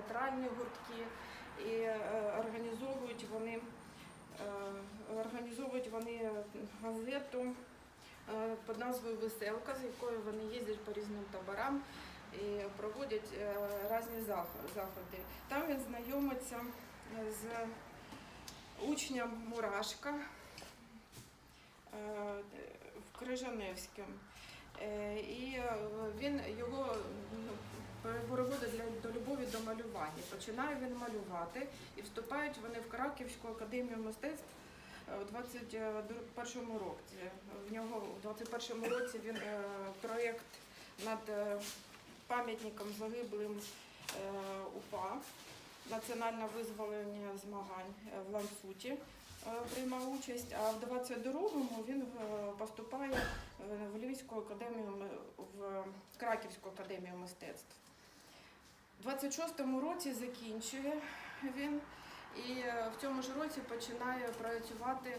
театральні гуртки і е, організовують вони е, організовують вони газету е, під назвою Веселка, з якою вони їздять по різним таборам і проводять різні заходи. Там він знайомиться з учнем Мурашка в Крижаневському. Е, І він його до. Починає він малювати і вступають вони в Краківську академію мистецтв е, у 21 році. В нього у 21 році він е, проєкт над е, пам'ятником загиблим е, УПА, національне визволення змагань е, в Ланцуті е, приймав участь, а в 22-му він е, поступає е, в Львівську академію в Краківську академію мистецтв. У 26-му році закінчує він і е, в цьому ж році починає працювати